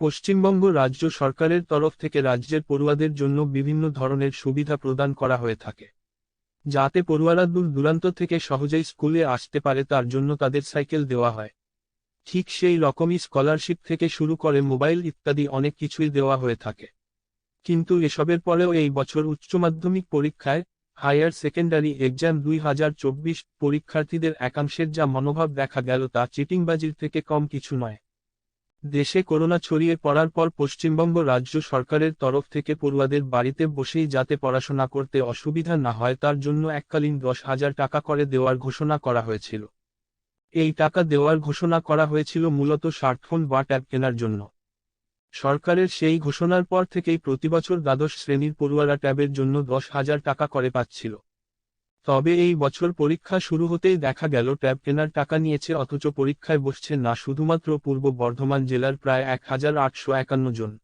পশ্চিমবঙ্গ রাজ্য সরকারের তরফ থেকে রাজ্যের পড়ুয়াদের জন্য বিভিন্ন ধরনের সুবিধা প্রদান করা হয়ে থাকে। যাতে পড়ুয়ারা দূর দূরান্ত থেকে সহজেই স্কুলে আসতে পারে, তার জন্য তাদের সাইকেল দেওয়া হয়। ঠিক সেই রকমই স্কলারশিপ থেকে শুরু করে মোবাইল ইত্যাদি অনেক কিছুই দেওয়া হয়ে থাকে। কিন্তু এসবের পরেও এই বছর উচ্চ মাধ্যমিক পরীক্ষায় হায়ার সেকেন্ডারি এক্সাম দুই হাজার চব্বিশ পরীক্ষার্থীদের একাংশের যা মনোভাব দেখা গেল তা চিটিংবাজির থেকে কম কিছু নয়। দেশে করোনা ছড়িয়ে পড়ার পর পশ্চিমবঙ্গ রাজ্য সরকারের তরফ থেকে পড়ুয়াদের বাড়িতে বসেই যাতে পড়াশোনা করতে অসুবিধা না হয় তার জন্য এককালীন দশ হাজার টাকা করে দেওয়ার ঘোষণা করা হয়েছিল। এই টাকা দেওয়ার ঘোষণা করা হয়েছিল মূলত স্মার্টফোন বা ট্যাব কেনার জন্য। সরকারের সেই ঘোষণার পর থেকেই প্রতিবছর দ্বাদশ শ্রেণির পড়ুয়ারা ট্যাবের জন্য দশ হাজার টাকা করে পাচ্ছিল। তবে এই বছর পরীক্ষা শুরু হতেই দেখা গেল, ট্যাব কেনার টাকা নিয়েছে, অথচ পরীক্ষায় বসছে না, শুধুমাত্র পূর্ব বর্ধমান জেলার প্রায় এক হাজার আটশো একান্ন জন।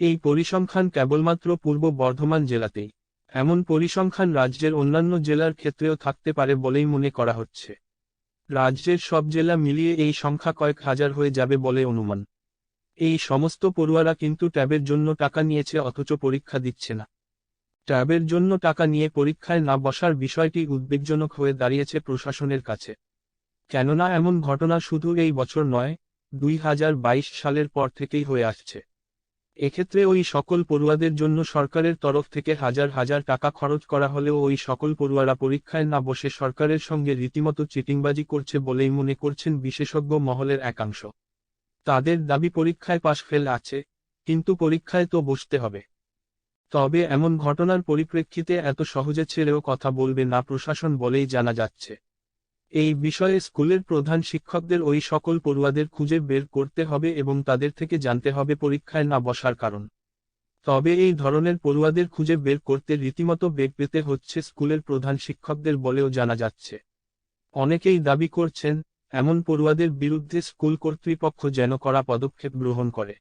এই পরিসংখ্যান কেবলমাত্র পূর্ব বর্ধমান জেলাতেই। এমন পরিসংখ্যান রাজ্যের অন্যান্য জেলার ক্ষেত্রেও থাকতে পারে বলেই মনে করা হচ্ছে। রাজ্যের সব জেলা মিলিয়ে এই সংখ্যা কয়েক হাজার হয়ে যাবে বলে অনুমান। এই সমস্ত পড়ুয়ারা কিন্তু ট্যাবের জন্য টাকা নিয়েছে, অথচ পরীক্ষা দিচ্ছে না। ট্যাবের জন্য টাকা নিয়ে পরীক্ষায় না বসার বিষয়টি উদ্বেগজনক হয়ে দাঁড়িয়েছে প্রশাসনের কাছে। কেননা এমন ঘটনা শুধু এই বছর নয়, দুই সালের পর থেকেই হয়ে আসছে। এক্ষেত্রে ওই সকল পড়ুয়াদের জন্য সরকারের তরফ থেকে হাজার হাজার টাকা খরচ করা হলেও ওই সকল পড়ুয়ারা পরীক্ষায় না বসে সরকারের সঙ্গে রীতিমতো চিটিংবাজি করছে বলেই মনে করছেন বিশেষজ্ঞ মহলের একাংশ। তাদের দাবি পরীক্ষায় পাশ ফেল আছে, কিন্তু পরীক্ষায় তো বসতে হবে। তবে এমন ঘটনার পরিপ্রেক্ষিতে এত সহজে ছেড়েও কথা বলবে না প্রশাসন বলেই জানা যাচ্ছে। এই বিষয়ে স্কুলের প্রধান শিক্ষকদের ওই সকল পড়ুয়াদের খুঁজে বের করতে হবে এবং তাদের থেকে জানতে হবে পরীক্ষায় না বসার কারণ। তবে এই ধরনের পড়ুয়াদের খুঁজে বের করতে রীতিমতো বেগ পেতে হচ্ছে স্কুলের প্রধান শিক্ষকদের বলেও জানা যাচ্ছে। অনেকেই দাবি করছেন, এমন পড়ুয়াদের বিরুদ্ধে স্কুল কর্তৃপক্ষ যেন করা পদক্ষেপ গ্রহণ করে।